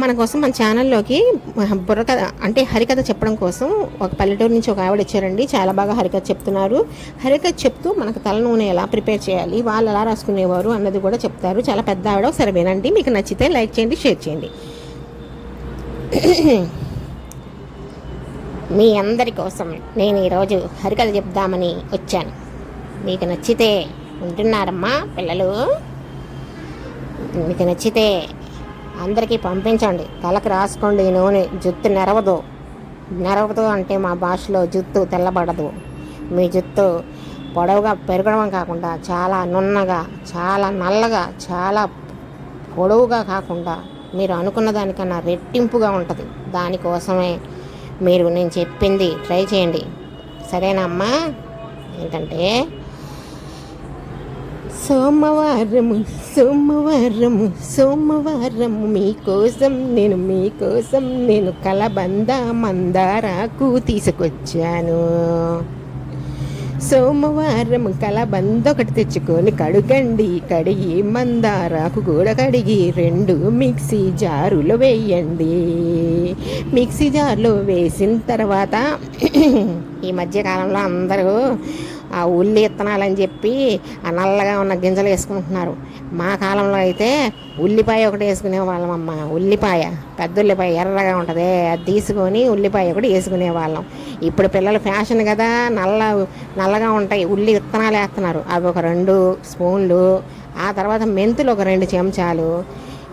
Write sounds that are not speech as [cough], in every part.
మన కోసం మన ఛానల్లోకి బుర్రకథ అంటే హరికథ చెప్పడం కోసం ఒక పల్లెటూరు నుంచి ఒక ఆవిడ వచ్చారండి. చాలా బాగా హరికథ చెప్తున్నారు. హరికథ చెప్తూ మనకు తల నూనె ఎలా ప్రిపేర్ చేయాలి వాళ్ళు ఎలా రాసుకునేవారు అన్నది కూడా చెప్తారు. చాలా పెద్ద ఆవిడ ఒకసారి వినండి మీకు నచ్చితే లైక్ చేయండి షేర్ చేయండి. [clears throat] మీ అందరి కోసం నేను ఈరోజు హరికథ చెప్దామని వచ్చాను. మీకు నచ్చితే ఉంటున్నారమ్మా పిల్లలు. మీకు నచ్చితే అందరికీ పంపించండి. తలకు రాసుకోండి ఈ నూనె. జుత్తు నెరవదు. నెరవదు అంటే మా భాషలో జుత్తు తెల్లబడదు. మీ జుత్తు పొడవుగా పెరగడం కాకుండా చాలా నున్నగా చాలా నల్లగా చాలా పొడవుగా కాకుండా మీరు అనుకున్న దానికన్నా రెట్టింపుగా ఉంటుంది. దానికోసమే మీరు నేను చెప్పింది. ట్రై చేయండి. సరేనా అమ్మా? ఏంటంటే సోమవారము సోమవారము సోమవారము మీకోసం నేను మీకోసం నేను కలబంద మందారాకు తీసుకొచ్చాను. సోమవారం కలబంద ఒకటి తెచ్చుకొని కడుగండి కడిగి మందారాకు కూడా కడిగి రెండు మిక్సీ జారులో వేయండి. మిక్సీ జార్లో వేసిన తర్వాత ఈ మధ్యకాలంలో అందరూ ఆ ఉల్లి విత్తనాలని చెప్పి ఆ నల్లగా ఉన్న గింజలు వేసుకుంటున్నారు. మా కాలంలో అయితే ఉల్లిపాయ ఒకటి వేసుకునే వాళ్ళమమ్మ ఉల్లిపాయ పెద్ద ఉల్లిపాయ ఎర్రగా ఉంటుంది. అది తీసుకొని ఉల్లిపాయ ఒకటి వేసుకునే వాళ్ళం ఇప్పుడు పిల్లలు ఫ్యాషన్ కదా నల్ల నల్లగా ఉంటాయి. ఉల్లి విత్తనాలు వేస్తున్నారు. అవి ఒక రెండు స్పూన్లు ఆ తర్వాత మెంతులు ఒక రెండు చెంచాలు.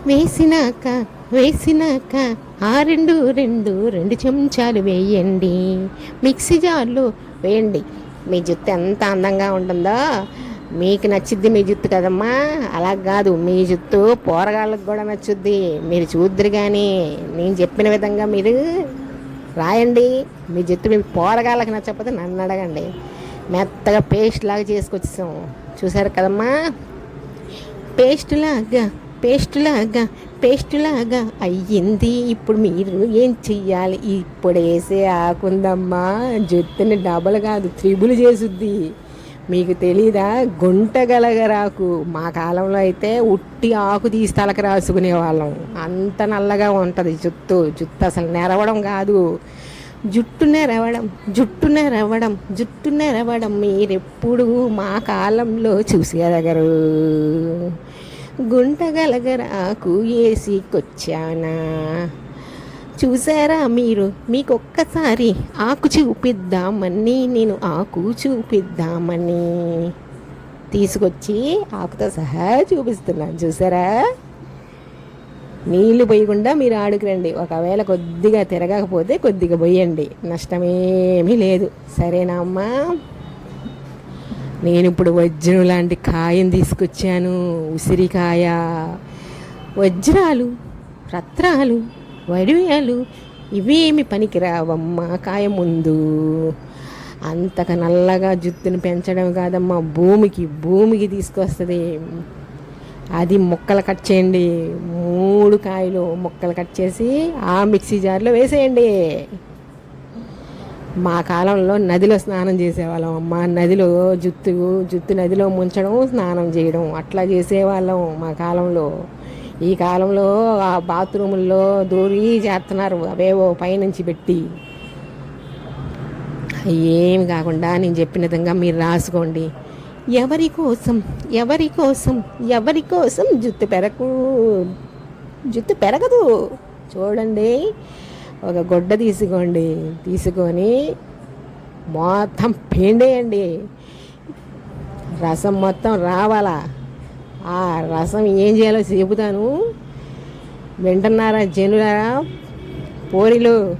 వేసినాక వేసినాక ఆ రెండు రెండు రెండు చెంచాలు వేయండి. మిక్సీ జార్లో వేయండి. మీ జుత్తు ఎంత అందంగా ఉంటుందో మీకు నచ్చిద్ది మీ జుత్తు కదమ్మా. అలా కాదు మీ జుత్తు పోరగాళ్ళకు కూడా నచ్చుద్ది. మీరు చూద్దరు కానీ నేను చెప్పిన విధంగా మీరు రాయండి. మీ జుత్తు మీ పోరగాళ్ళకి నచ్చకపోతే నన్ను అడగండి. మెత్తగా పేస్ట్ లాగా చేసుకొచ్చాం చూసారు కదమ్మా? పేస్ట్ లాగా. పేస్ట్ లాగా లాగా అయ్యింది. ఇప్పుడు మీరు ఏం చెయ్యాలి? ఇప్పుడు వేసే ఆకుందమ్మా. జుత్తుని డబల్ కాదు త్రిబుల్ చేసుద్ది మీకు తెలీదా? గుంటగలగరాకు మా కాలంలో అయితే ఉట్టి ఆకు తీసి తలకి రాసుకునే వాళ్ళం. అంత నల్లగా ఉంటుంది జుత్తు జుత్తు అసలు నెరవడం కాదు. జుట్టునే రవ్వడం జుట్టునే రవ్వడం జుట్టునే రవ్వడం మీరెప్పుడు మా కాలంలో చూసేదగరు. గుంటగలగరాకు ఏసికొచ్చానా? చూసారా మీరు? మీకు ఒక్కసారి ఆకు చూపిద్దామని నేను ఆకు చూపిద్దామని తీసుకొచ్చి ఆకుతో సహా చూపిస్తున్నాను. చూసారా నీళ్ళు పోయకుండా మీరు ఆడుకురండి ఒకవేళ కొద్దిగా తిరగకపోతే కొద్దిగా పోయండి. నష్టమేమీ లేదు. సరేనా అమ్మా? నేను ఇప్పుడు వజ్రం లాంటి కాయను తీసుకొచ్చాను. ఉసిరికాయ వజ్రాలు రత్నాలు వడివేలు ఇవేమి పనికిరావమ్మా కాయ ముందు. అంతక నల్లగా జుత్తును పెంచడం కాదమ్మా భూమికి భూమికి తీసుకొస్తుంది. అది ముక్కలు కట్ చేయండి. మూడు కాయలు ముక్కలు కట్ చేసి ఆ మిక్సీ జార్లో వేసేయండి. మా కాలంలో నదిలో స్నానం చేసేవాళ్ళం అమ్మ. నదిలో జుత్తు జుత్తు నదిలో ముంచడం స్నానం చేయడం అట్లా చేసేవాళ్ళం మా కాలంలో. ఈ కాలంలో ఆ బాత్రూముల్లో దూరి చేస్తున్నారు అవేవో పైనుంచి పెట్టి. ఏమి కాకుండా నేను చెప్పిన విధంగా మీరు రాసుకోండి. ఎవరి కోసం ఎవరి కోసం ఎవరి కోసం జుత్తు పెరకు జుత్తు పెరగదు. చూడండి. ఒక గుడ్డ తీసుకోండి. తీసుకొని మొత్తం పిండేయండి. రసం మొత్తం రావాలా? ఆ రసం ఏం చేయాలో చెబుతాను. వింటున్నారా జనులారా? పోరిలు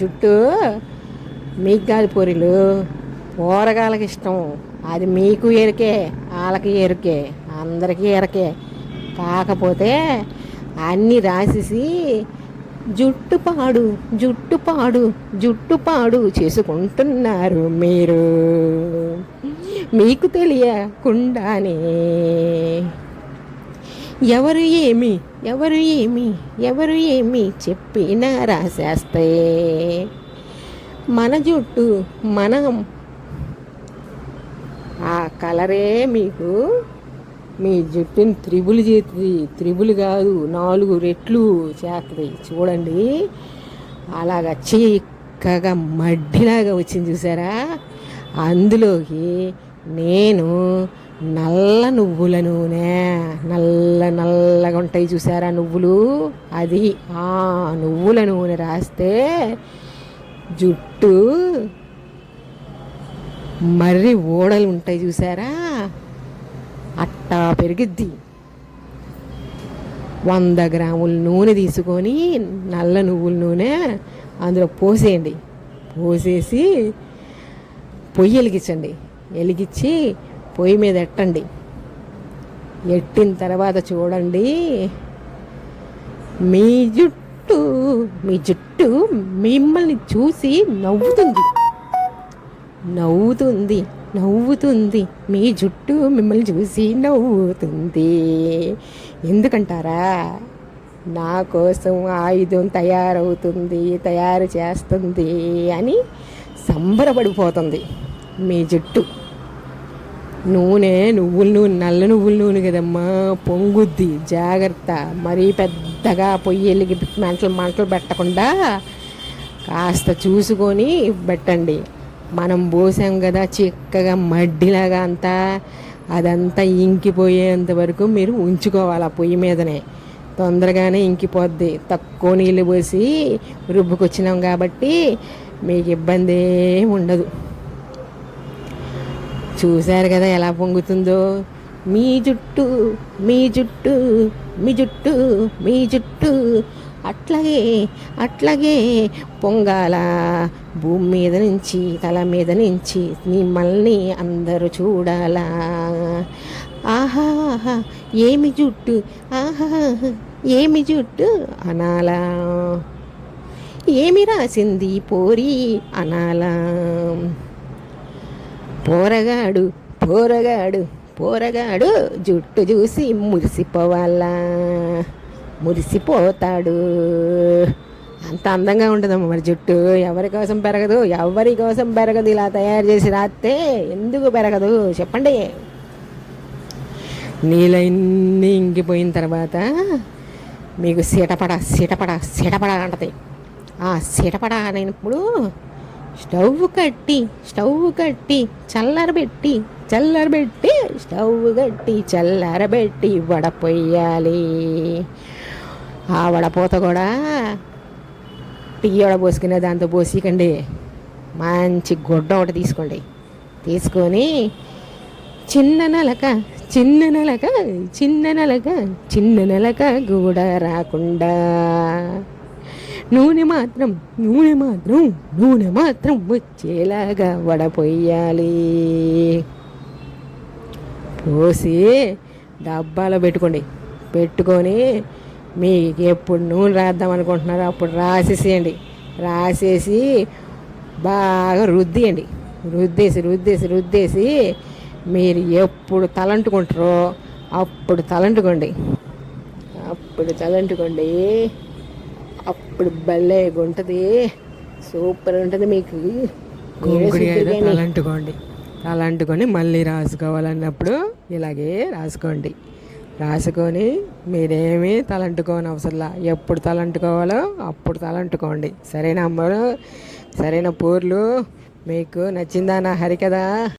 జుట్టు మీకు కాదు పోరిలు. పోరగాళ్ళకి ఇష్టం. అది మీకు ఎరికే వాళ్ళకి ఎరికే అందరికీ ఎరకే. కాకపోతే అన్నీ రాసేసి జుట్టు పాడు జుట్టు పాడు జుట్టు పాడు చేసుకుంటున్నారు మీరు. మీకు తెలియకుండానే. ఎవరు ఏమి ఎవరు ఏమి ఎవరు ఏమి చెప్పినా రాసేస్తే. మన జుట్టు మనం. ఆ కలరే మీకు మీ జుట్టుని త్రిబుల్ చేతుంది త్రిబుల్ కాదు నాలుగు రెట్లు చేస్తుంది చూడండి. అలాగా చిక్కగా మడ్డిలాగా వచ్చింది చూసారా? అందులోకి నేను నల్ల నువ్వుల నూనె నల్ల నల్లగా ఉంటాయి చూసారా నువ్వులు? అది ఆ నువ్వుల నూనె రాస్తే జుట్టు మర్రి ఓడలు ఉంటాయి చూసారా? అట్టా పెరిగిద్ది. వంద గ్రాముల నూనె తీసుకొని నల్ల నువ్వుల నూనె అందులో పోసేయండి. పోసేసి పొయ్యి వెలిగించండి. వెలిగించి పొయ్యి మీద ఎట్టండి. ఎట్టిన తర్వాత చూడండి. మీ జుట్టు మీ జుట్టు మిమ్మల్ని చూసి నవ్వుతుంది. నవ్వుతుంది నవ్వుతుంది. మీ జుట్టు మిమ్మల్ని చూసి నవ్వుతుంది. ఎందుకంటారా? నా కోసం ఆయుధం తయారవుతుంది తయారు చేస్తుంది అని సంబరపడిపోతుంది మీ జుట్టు. నూనె నువ్వుల నూనె నల్ల నువ్వుల నూనె కదమ్మా. పొంగుద్ది జాగ్రత్త. మరీ పెద్దగా పొయ్యి వెలిగి మంటలు మంటలు పెట్టకుండా కాస్త చూసుకొని పెట్టండి. మనం పోసాం కదా చిక్కగా మడ్డిలాగా అంతా అదంతా ఇంకిపోయేంత వరకు మీరు ఉంచుకోవాలి ఆ పొయ్యి మీదనే. తొందరగానే ఇంకిపోద్ది. తక్కువ నీళ్ళు పోసి రుబ్బుకొచ్చినాం కాబట్టి మీకు ఇబ్బంది ఉండదు. చూశారు కదా ఎలా పొంగుతుందో? మీ జుట్టు మీ జుట్టు మీ జుట్టు మీ జుట్టు. అట్లాగే అట్లాగే పొంగాల భూమి మీద నుంచి తల మీద నుంచి మిమ్మల్ని అందరూ చూడాలా. ఆహా ఏమి జుట్టు? ఆహా ఏమి జుట్టు? అనాలా. ఏమి రాసింది పోరి? అనాలా. పోరగాడు పోరగాడు పోరగాడు జుట్టు చూసి మురిసిపోవాలా. మురిసిపోతాడు. అంత అందంగా ఉంటుందమ్మ మరి జుట్టు. ఎవరి కోసం పెరగదు ఎవరి కోసం పెరగదు ఇలా తయారు చేసి రాస్తే ఎందుకు పెరగదు? చెప్పండి. నీళ్ళన్నీ ఇంకిపోయిన తర్వాత మీకు సీటపడ సీటపడ సీటపడ అంటది. ఆ సీటపడ అనేప్పుడు స్టవ్ కట్టి స్టవ్ కట్టి చల్లరబెట్టి చల్లరబెట్టి స్టవ్ కట్టి చల్లరబెట్టి వడ పొయ్యాలి ఆ వడపోత కూడా టీ వడ పోసుకునే దాంతో పోసికండి. మంచి గుడ్డ ఒకటి తీసుకోండి. తీసుకొని చిన్న నలక చిన్న నలక చిన్న నలక చిన్న నలక కూడా రాకుండా. నూనె మాత్రం నూనె మాత్రం నూనె మాత్రం వచ్చేలాగా వడపోయాలి పోసి డబ్బాలో పెట్టుకోండి. పెట్టుకొని మీకు ఎప్పుడు నూనె రాద్దాం అనుకుంటున్నారో అప్పుడు రాసేసేయండి. రాసేసి బాగా రుద్దియండి. రుద్దేసి రుద్దేసి రుద్దేసి మీరు ఎప్పుడు తలంటుకుంటారో అప్పుడు తలంటుకోండి. అప్పుడు తలంటుకోండి. అప్పుడు భలే ఉంటుంది సూపర్ ఉంటుంది మీకు. తలంటుకోండి. తలంటుకొని మళ్ళీ రాసుకోవాలన్నప్పుడు ఇలాగే రాసుకోండి. రాసుకొని మీరేమీ తలంటుకోని అవసరంలా ఎప్పుడు తలంటుకోవాలో అప్పుడు తలంటుకోండి. సరైన అమ్మలు సరైన పూర్లు మీకు నచ్చిందా నా హరికథ